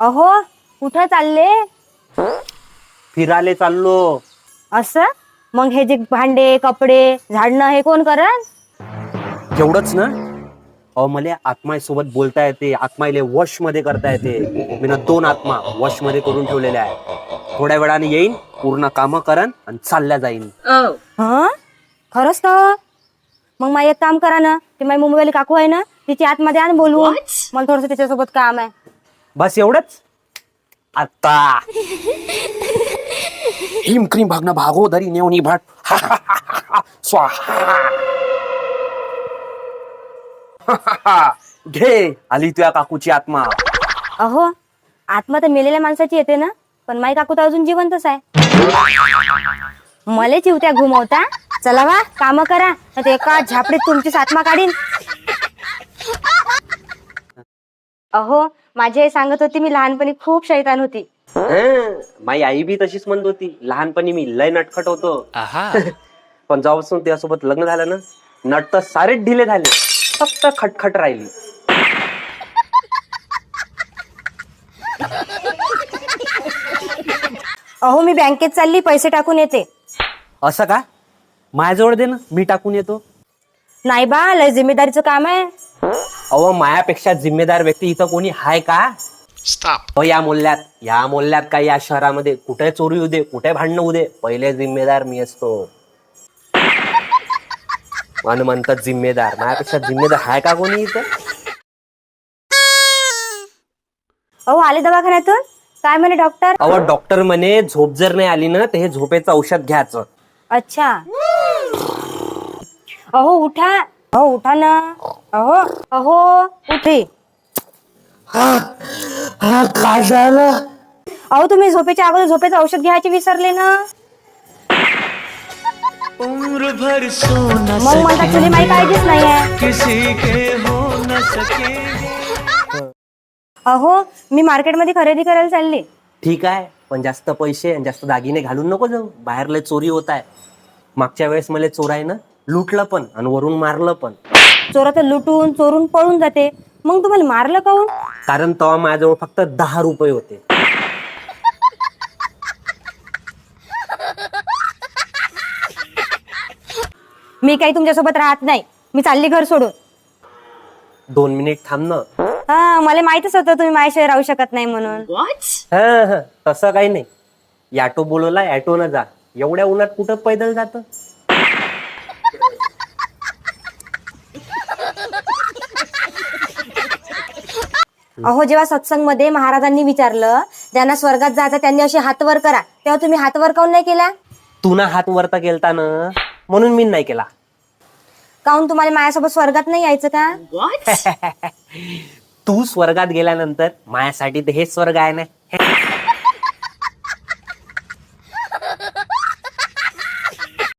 अहो कुठं चालले? फिराले चाललो. असं? मग हे जे भांडे कपडे झाडणं हे कोण करन? एवढंच ना? अहो मला आत्माई सोबत बोलता येते. आत्माईले वशमध्ये करता येते. मी ना दोन आत्मा वशमध्ये करून ठेवलेल्या आहे थोड्या वेळाने येईन पूर्ण कामं करन आणि चालल्या जाईन. हं? खरंच का? मग मा एक काम करा ना ती माझी मुंबईवाली काकू आहे ना तिची आतमध्ये आण बोलवून. मला थोडस त्याच्यासोबत काम आहे. बस एवढंच? आता. हिम क्रीम भागना भागोदरी नेवनी भट. स्वाहा. घे आली तुया काकूची आत्मा. अहो आत्मा तर मेलेल्या माणसाची येते ना? पण माई काकू तर अजून जिवंतच आहे. मले चिवत्या घुमवता. चला वा काम करा. नाही तर एका झापडीत तुमची आत्मा काढीन. अहो माझी आई सांगत होती मी लहानपणी खूप शैतान होती. हं, माझी आई बी तशीच म्हणत होती. लहानपणी मी लय नटखट होतो. पण जेव्हापासून त्यासोबत लग्न झालं ना नट तर सारेच ढिले झाले. फक्त खटखट राहिली. अहो मी बँकेत चालली पैसे टाकून येते. असं का? माझ्याजवळ दे ना मी टाकून येतो. नाही बा लय जिम्मेदारीचं काम आहे. अहो मायापेक्षा जिम्मेदार व्यक्ती इथं कोणी हाय का? Stop. अहो, या मोल्ल्यात या मोल्ल्यात काय या शहरामध्ये? कुठे चोरी होऊ दे कुठे भांडणं होऊ दे? पहिले जिम्मेदार मी असतो. मन म्हणतात जिम्मेदार. माझ्यापेक्षा जिम्मेदार हाय का कोणी इथं? अहो आले दवाखान्यातून? काय म्हणे डॉक्टर अहो डॉक्टर म्हणे झोप जर नाही आली ना तर हे झोपेचं औषध घ्यायचं. अच्छा. अहो उठा. अहो उठा ना. अहो अहो उठे. काय झालं अहो तुम्ही झोपेच्या अगोदर झोपेचं औषध घ्यायचे विसरले ना. उम्र भर सो न मग म्हणतात तुला माही काळजीच नाही आहे किसी के हो न सके अहो मी मार्केटमध्ये खरेदी करायला चालली. ठीक आहे पण जास्त पैसे आणि जास्त दागिने घालून नको जाऊ. बाहेर लय चोरी होत आहे. मागच्या वेळेस मला चोरायनं लुटलं पण आणि वरून मारलं पण. चोरा तर लुटून चोरून पळून जाते. मग तुम्हाला मारलं काऊन कारण तेव्हा माझ्याजवळ फक्त दहा रुपये होते. मी काही तुमच्यासोबत राहत नाही. मी चालली घर सोडून. दोन मिनिट थांब ना. हा मला माहितच होतं तुम्ही माझ्याशिवाय राहू शकत नाही म्हणून. हं, हं, तसं काही नाही. ॲटो बोलवला ॲटो न जा. एवढ्या उन्हात कुठं पैदल जात? अहो जेव्हा सत्संगमध्ये महाराजांनी विचारलं ज्यांना स्वर्गात जायचं त्यांनी असे हात वर करा. तेव्हा तुम्ही हात वर काऊन नाही केला? तू ना हात वरता गेलता ना म्हणून मी नाही केला. काऊन तुम्हाला माझ्यासोबत स्वर्गात नाही यायचं का? तू स्वर्गात गेल्यानंतर माझ्यासाठी तर हेच स्वर्ग आहे ना.